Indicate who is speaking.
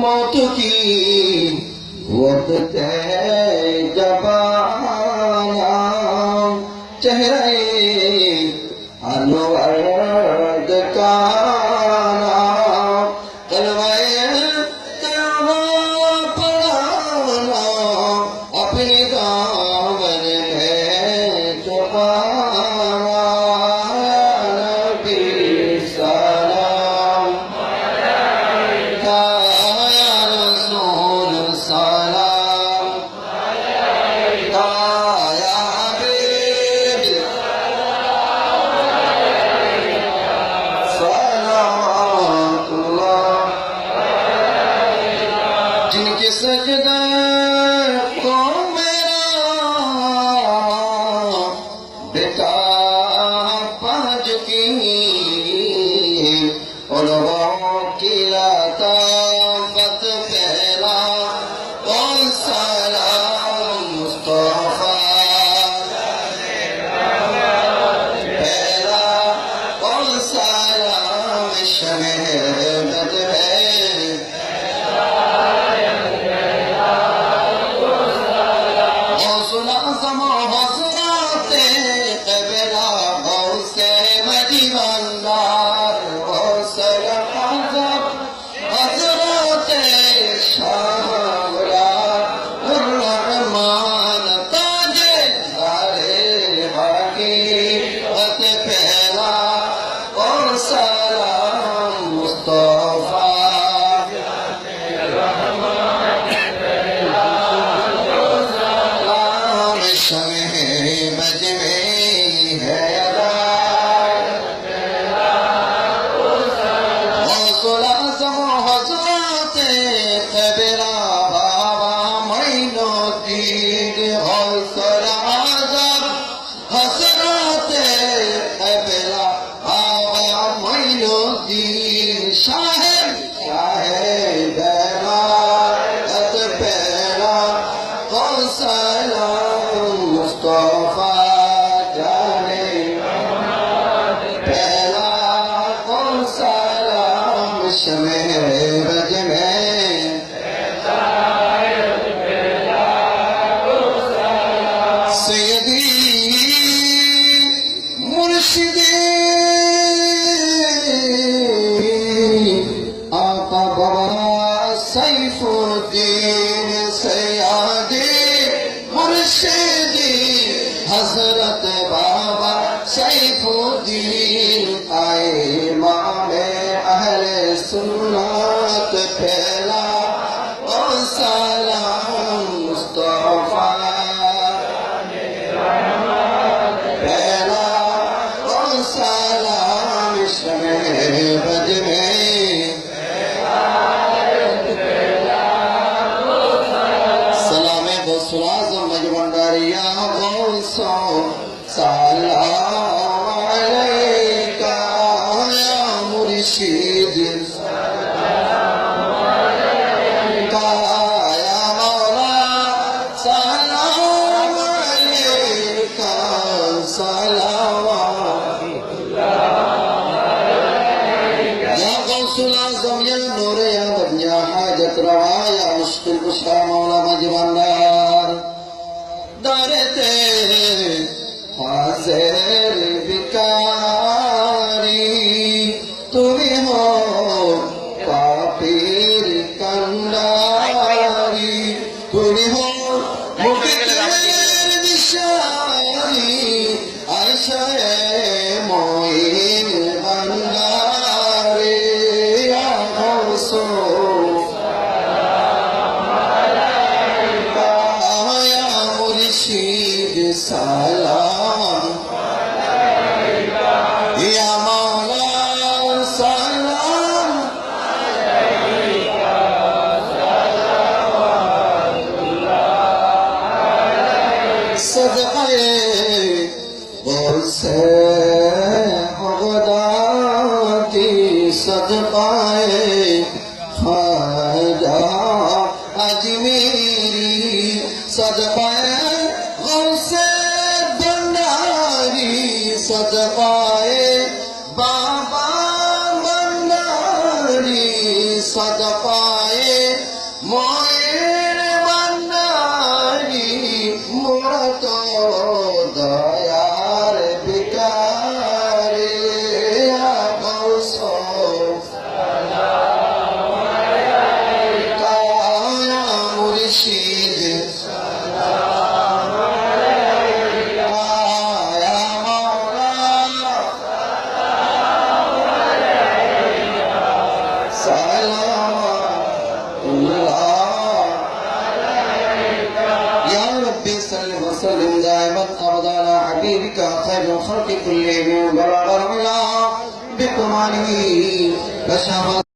Speaker 1: মত কি में है Oh. भविष्य में रज में सैदी मुर्शिदे आपा बाबा सैफुद्दीन सयादे मुर्शिदी हजरत बाबा सैफुद्दीन সুন্নত ফেলা ও সালাম মুস্তফা। ফেলা ও সালাম ইসলামে বজমে। সালামে বসুল আজম মজমন্ডারিয়া গৌসো সালাম نور عالم يا حاجة روا يا مشكل بشرى مولانا جبان دار دارته حاضر بكار غداتي صدقائي خدا أجميري صدقائي غوث بنداري صدقائي بابا بنداري صدقائي من خلق كل من ضرر الله بقرانه بشر